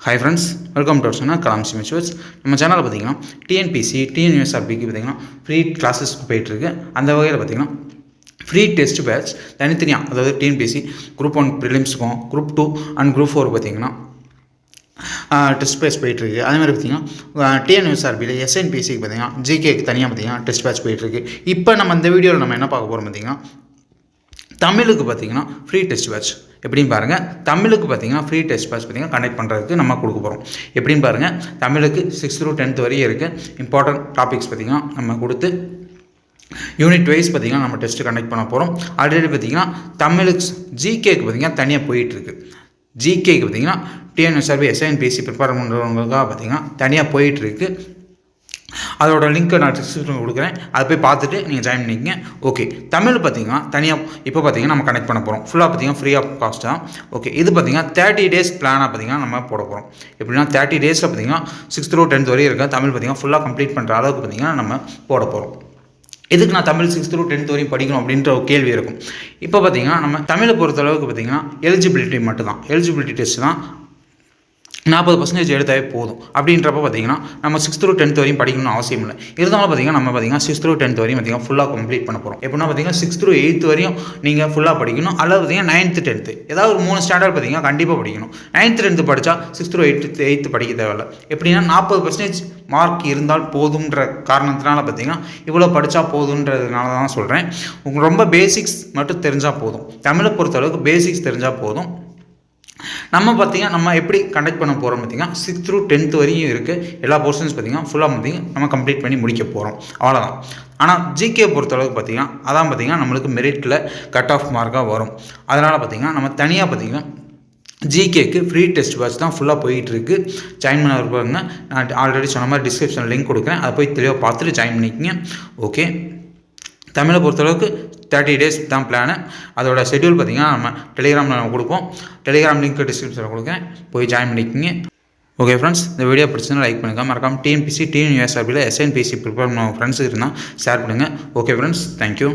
Hi friends welcome to சொன்னா கலாம் சிமிச்சுவர்ஸ் நம்ம சேனலில் பார்த்தீங்கன்னா டிஎன்பிசி டிஎன்யூஎஸ்ஆர்பிக்கு பார்த்தீங்கன்னா ஃப்ரீ கிளாஸஸ் போயிட்டுருக்கு அந்த வகையில் பார்த்தீங்கன்னா ஃப்ரீ டெஸ்ட் பேட்ச் தனித்தனியாக அதாவது TNPSC group one ப்ரிலிம்ஸுக்கும் group two and group four பார்த்தீங்கன்னா டெஸ்ட் பேட்ச் போயிட்டுருக்கு அதே மாதிரி பார்த்தீங்கன்னா டிஎன்யூஎஸ்ஆர்பியில் எஸ்என்பிசிக்கு பார்த்தீங்கன்னா ஜிகேக்கு தனியாக பார்த்தீங்கன்னா டெஸ்ட் பேட்ச் போயிட்டுருக்கு இப்போ நம்ம இந்த வீடியோவில் நம்ம என்ன பார்க்க போகிறோம் பார்த்தீங்கன்னா தமிழுக்கு பார்த்தீங்கன்னா ஃப்ரீ டெஸ்ட் பேட்ச் எப்படின்னு பாருங்கள் தமிழுக்கு பார்த்தீங்கன்னா ஃப்ரீ டெஸ்ட் பேட்ச் பார்த்தீங்கன்னா கண்டக்ட் பண்ணுறதுக்கு நம்ம கொடுக்க போகிறோம் எப்படின்னு பாருங்கள் தமிழுக்கு சிக்ஸ்த் டு டென்த் வரையும் இருக்குது இம்பார்ட்டன்ட் டாபிக்ஸ் பார்த்தீங்கன்னா நம்ம கொடுத்து யூனிட் வைஸ் பார்த்தீங்கன்னா நம்ம டெஸ்ட்டு கண்டக்ட் பண்ண போகிறோம் ஆல்ரெடி பார்த்தீங்கன்னா தமிழுக்கு ஜிகேக்கு பார்த்தீங்கன்னா தனியாக போயிட்டுருக்கு ஜிகேக்கு பார்த்தீங்கன்னா டிஎன்எஸ்ஆர்பி எஸ்ஐஎன்பிஎஸ்சி ப்ரிப்பேர் பண்ணுறவங்களுக்காக பார்த்தீங்கன்னா தனியாக போயிட்டுருக்கு அதோட லிங்க்கை நான் டிஸ்கிரிப்ஷன் கொடுக்குறேன். அதை போய் பார்த்துட்டு நீங்கள் ஜாயின் பண்ணிக்கங்க. ஓகே தமிழ் பார்த்தீங்கன்னா தனியாக இப்போ பார்த்தீங்கன்னா நம்ம கனெக்ட் பண்ண போகிறோம் ஃபுல்லாக பார்த்தீங்கன்னா ஃப்ரீ ஆஃப் காஸ்ட்டாக ஓகே இது பார்த்தீங்கன்னா தேர்ட்டி டேஸ் பிளானாக பார்த்தீங்கன்னா நம்ம போட போகிறோம் எப்படின்னா தேர்ட்டி டேஸில் பார்த்தீங்கன்னா சிக்ஸ்த் டு டென்த் வரையும் இருக்க. தமிழ் பார்த்தீங்கன்னா ஃபுல்லாக கம்ப்ளீட் பண்ணுற அளவுக்கு பார்த்தீங்கன்னா நம்ம போட போகிறோம் எதுக்கு நான் தமிழ் சிக்ஸ்த் டு டென்த் வரையும் படிக்கணும் அப்படின்ற ஒரு கேள்வி இருக்கும். இப்போ பார்த்தீங்கன்னா நம்ம தமிழை பொறுத்தளவுக்கு பார்த்தீங்கன்னா எலிஜிபிலிட்டி மட்டும் தான் எலிஜிபிலிட்டி டெஸ்ட் தான் நாற்பது பர்சன்டேஜ் எடுத்தாவே போதும். அப்படின்றப்ப பார்த்தீங்கன்னா நம்ம சிக்ஸ்த் டு டென்த் வரையும் படிக்கணும்னு அவசியம் இல்லை. இருந்தாலும் பார்த்தீங்கன்னா நம்ம பார்த்தீங்கன்னா சிக்ஸ்த் டு டென்த் வரையும் பார்த்தீங்கன்னா ஃபுல்லாக கம்ப்ளீட் பண்ண போகிறோம் எப்படின்னா பார்த்தீங்கன்னா சிக்ஸ்த் டு எயித் வரையும் நீங்கள் ஃபுல்லாக படிக்கணும். அல்லது பார்த்தீங்கன்னா நைன்த்து டென்த்து ஏதாவது ஒரு மூணு ஸ்டாண்டர்ட் பார்த்தீங்கன்னா கண்டிப்பாக படிக்கணும். நைன்த்து டென்த்து படித்தா சிக்ஸ்த் டு எயித்து எயித்து படிக்க தேவையில்ல. எப்படின்னா நாற்பது பர்சன்டேஜ் மார்க் இருந்தால் போதுன்ற காரணத்தினால பார்த்தீங்கன்னா இவ்வளோ படித்தா போதுன்றதுனால தான் சொல்கிறேன் உங்களுக்கு ரொம்ப பேசிக்ஸ் மட்டும் தெரிஞ்சால் போதும். தமிழை பொறுத்தளவுக்கு பேசிக்ஸ் தெரிஞ்சால் போதும். நம்ம பார்த்தீங்கன்னா நம்ம எப்படி கண்டக்ட் பண்ண போகிறோம் பார்த்தீங்கன்னா சிக்ஸ்த் த்ரூ டென்த் வரையும் இருக்குது எல்லா போர்ஷன்ஸ் பார்த்தீங்கன்னா ஃபுல்லாக பார்த்தீங்கன்னா நம்ம கம்ப்ளீட் பண்ணி முடிக்க போகிறோம் அவ்வளோதான் ஆனால் ஜிகே பொறுத்தளவுக்கு பார்த்தீங்கன்னா அதான் பார்த்தீங்கன்னா நம்மளுக்கு மெரிட்டில் கட் ஆஃப் மார்க்காக வரும். அதனால் பார்த்தீங்கன்னா நம்ம தனியாக பார்த்தீங்கன்னா ஜிகேக்கு ஃப்ரீ டெஸ்ட் பேட்ச் தான் ஃபுல்லாக போயிட்டு இருக்கு ஜாயின் பண்ண இருப்பாங்க நான் ஆல்ரெடி சொன்ன மாதிரி டிஸ்கிரிப்ஷன் லிங்க் கொடுக்குறேன். அதை போய் தெளிவாக பார்த்துட்டு ஜாயின் பண்ணிக்கங்க. ஓகே தமிழை பொறுத்தளவுக்கு தேர்ட்டி டேஸ் தான் பிளானு அதோட ஷெட்யூல் பார்த்தீங்கன்னா நம்ம டெலிகிராமில் நம்ம கொடுப்போம். டெலிகிராம் லிங்க் டிஸ்கிரிப்ஷனில் கொடுக்குறேன். போய் ஜாயின் பண்ணிக்கோங்க. ஓகே ஃப்ரெண்ட்ஸ் இந்த வீடியோ பிடிச்சதுன்னா லைக் பண்ணுங்கள் மறக்காம டிஎன்பிசி டிஎன்யூஎஸ்ஆர்பியில் எஸ்என்பிசி ப்ரிப்பேர் பண்ண ஃப்ரெண்ட்ஸுக்கு இருந்தால் ஷேர் பண்ணுங்கள் ஓகே ஃப்ரெண்ட்ஸ் தேங்க்யூ